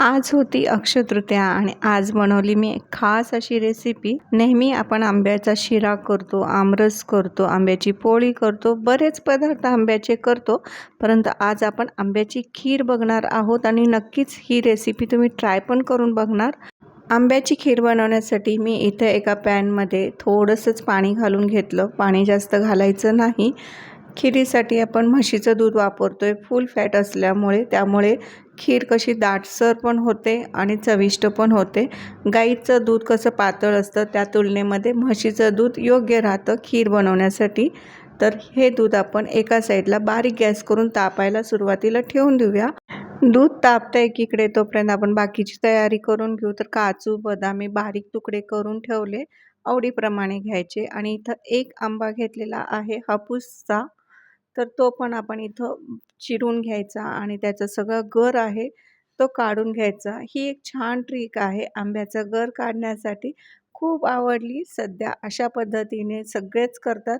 आज होती अक्षतृतीया आणि आज बनवली मी खास अशी रेसिपी नेहमी आपण आंब्याचा शिरा करतो आमरस करतो आंब्याची पोळी करतो बरेच पदार्थ आंब्याचे करतो. परंतु आज आपण आंब्याची खीर बघणार आहोत आणि नक्कीच ही रेसिपी तुम्ही ट्राय पण करून बघणार. आंब्याची खीर बनवण्यासाठी मी इथं एका पॅनमध्ये थोडंसंच पाणी घालून घेतलं. पाणी जास्त घालायचं नाही. खिरीसाठी आपण म्हशीचं दूध वापरतो आहे फुल फॅट असल्यामुळे त्यामुळे खीर कशी दाटसर पण होते आणि चविष्ट पण होते. गाईचं दूध कसं पातळ असतं त्या तुलनेमध्ये म्हशीचं दूध योग्य राहतं खीर बनवण्यासाठी. तर हे दूध आपण एका साईडला बारीक गॅस करून तापायला सुरुवातीला ठेवून देऊया. दूध तापतं एकीकडे तोपर्यंत आपण बाकीची तयारी करून घेऊ. तर काजू बदामी बारीक तुकडे करून ठेवले. आवडीप्रमाणे घ्यायचे. आणि इथं एक आंबा घेतलेला आहे हापूसचा. तर तो पण आपण इथं चिरून घ्यायचा आणि त्याचं सगळं गर आहे तो काढून घ्यायचा. ही एक छान ट्रिक आहे. आंब्याचा गर काढण्यासाठी खूप आवडली. सध्या अशा पद्धतीने सगळेच करतात.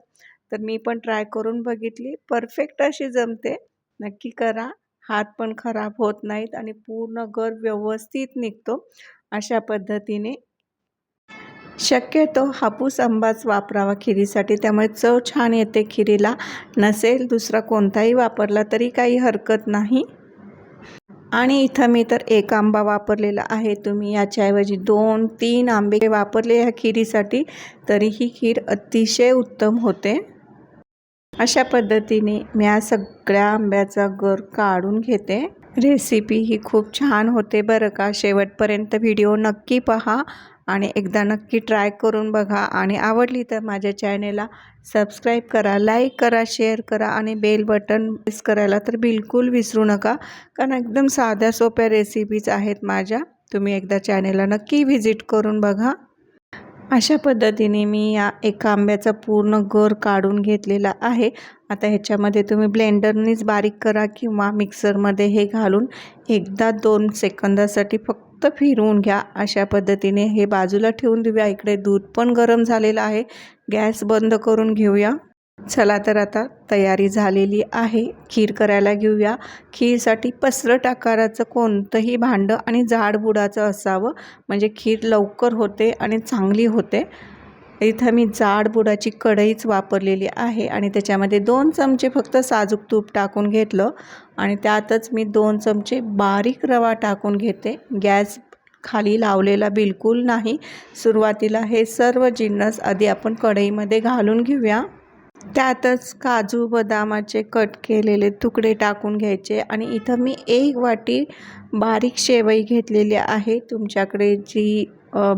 तर मी पण ट्राय करून बघितली. परफेक्ट अशी जमते. नक्की करा. हात पण खराब होत नाहीत आणि पूर्ण गर व्यवस्थित निघतो. अशा पद्धतीने शक्यतो हापूस आंबाच वापरावा खिरीसाठी. त्यामुळे चव छान येते खिरीला. नसेल दुसरा कोणताही वापरला तरी काही हरकत नाही. आणि इथं मी तर एक आंबा वापरलेला आहे. तुम्ही याच्याऐवजी दोन तीन आंबे वापरले ह्या खिरीसाठी तरी ही खीर अतिशय उत्तम होते. अशा पद्धतीने मी या सगळ्या आंब्याचा गर काढून घेते. रेसिपी ही खूप छान होते बरं का? शेवटपर्यंत व्हिडिओ नक्की पहा. आणि एकदा नक्की ट्राय करून बघा. आणि आवडली तर माझ्या चॅनेलला सबस्क्राईब करा लाईक करा शेअर करा आणि बेल बटन प्रेस करायला तर बिलकुल विसरू नका. कारण एकदम साध्या सोप्या रेसिपीज आहेत माझ्या. तुम्ही एकदा चॅनेलला नक्की व्हिजिट करून बघा. अशा पद्धतीने मी या एका आंब्याचा पूर्ण गर काढून घेतलेला आहे. आता ह्याच्यामध्ये तुम्ही ब्लेंडरनीच बारीक करा किंवा मिक्सरमध्ये हे घालून एकदा दोन सेकंदासाठी फक्त फक्त फिरवून घ्या अशा पद्धतीने. हे बाजूला ठेवून देऊया. इकडे दूध पण गरम झालेलं आहे. गॅस बंद करून घेऊया. चला तर आता तयारी झालेली आहे. खीर करायला घेऊया. खीरसाठी पसरट आकाराचं कोणतंही भांडं आणि जाड बुडाचं असावं. म्हणजे खीर लवकर होते आणि चांगली होते. इथं मी जाड बुडाची कढईच वापरलेली आहे आणि त्याच्यामध्ये दोन चमचे फक्त साजूक तूप टाकून घेतलं आणि त्यातच मी दोन चमचे बारीक रवा टाकून घेते. गॅस खाली लावलेला बिलकुल नाही. सुरुवातीला हे सर्व जिन्नस आधी आपण कढईमध्ये घालून घेऊया. त्यातच काजू बदामाचे कट केलेले तुकडे टाकून घ्यायचे आणि इथं मी एक वाटी बारीक शेवई घेतलेली आहे. तुमच्याकडे जी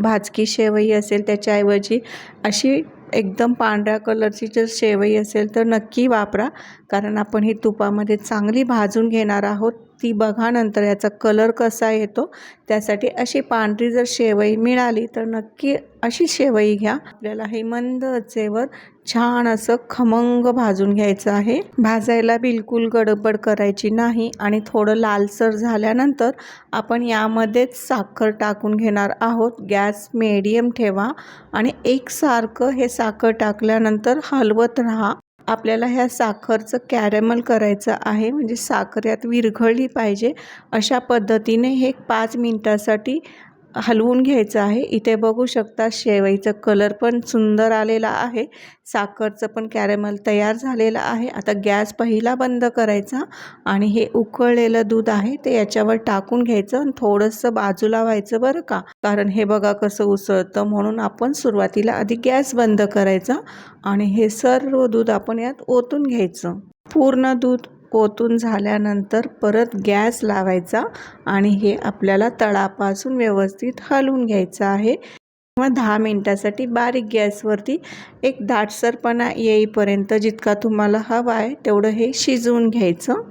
भाजकी शेवई असेल त्याच्याऐवजी अशी एकदम पांढऱ्या कलरची जर शेवई असेल तर नक्की वापरा. कारण आपण ही तुपामध्ये चांगली भाजून घेणार आहोत. ती बघा नंतर याचा कलर कसा येतो. त्यासाठी अशी पांढरी जर शेवई मिळाली तर नक्की अशी शेवई घ्या. आपल्याला हे मंद अचेवर छान असं खमंग भाजून घ्यायचं आहे. भाजायला बिलकुल गडबड करायची नाही आणि थोडं लालसर झाल्यानंतर आपण यामध्येच साखर टाकून घेणार आहोत. गॅस मेडियम ठेवा आणि एकसारखं हे साखर टाकल्यानंतर हलवत राहा. आपल्याला ह्या साखरचं कॅरेमल करायचं आहे म्हणजे साखर यात विरघळली पाहिजे अशा पद्धतीने हे पाच मिनटासाठी हलवून घ्यायचं आहे. इथे बघू शकता शेवईचं कलर पण सुंदर आलेला आहे. साखरचं पण कॅरेमल तयार झालेलं आहे. आता गॅस पहिला बंद करायचा आणि हे उकळलेलं दूध आहे ते याच्यावर टाकून घ्यायचं आणि थोडंसं बाजूला व्हायचं बरं का. कारण हे बघा कसं उसळतं म्हणून आपण सुरुवातीला आधी गॅस बंद करायचा आणि हे सर्व दूध आपण यात ओतून घ्यायचं. पूर्ण दूध ओतून झाल्यानंतर परत गॅस लावायचा आणि हे आपल्याला तळापासून व्यवस्थित हलवून घ्यायचं आहे. किंवा दहा मिनटासाठी बारीक गॅसवरती एक दाटसरपणा येईपर्यंत जितका तुम्हाला हवा आहे तेवढं हे शिजवून घ्यायचं.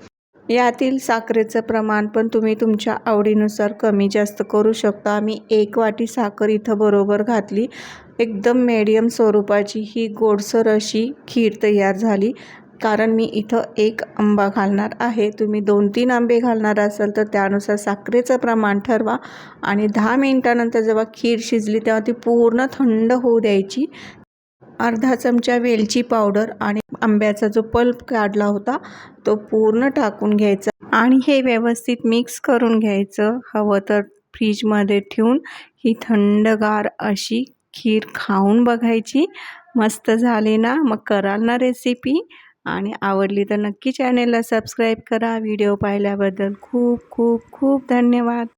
यातील साखरेचं प्रमाण पण तुम्ही तुमच्या आवडीनुसार कमी जास्त करू शकता. मी एक वाटी साखर इथं बरोबर घातली. एकदम मेडियम स्वरूपाची ही गोडसर अशी खीर तयार झाली. कारण मी इथं एक आंबा घालणार आहे. तुम्ही दोन तीन आंबे घालणार असाल तर त्यानुसार साखरेचं प्रमाण ठरवा आणि दहा मिनटानंतर जेव्हा खीर शिजली तेव्हा ती पूर्ण थंड होऊ द्यायची. अर्धा चमचा वेलची पावडर आणि आंब्याचा जो पल्प काढला होता तो पूर्ण टाकून घ्यायचा आणि हे व्यवस्थित मिक्स करून घ्यायचं. हवं तर फ्रीजमध्ये ठेवून ही थंडगार अशी खीर खाऊन बघायची. मस्त झाली ना? मग कराल ना रेसिपी आणि आवडली तर नक्की चॅनेलला सबस्क्राईब करा. व्हिडिओ पाहिल्याबद्दल खूप खूप खूप धन्यवाद.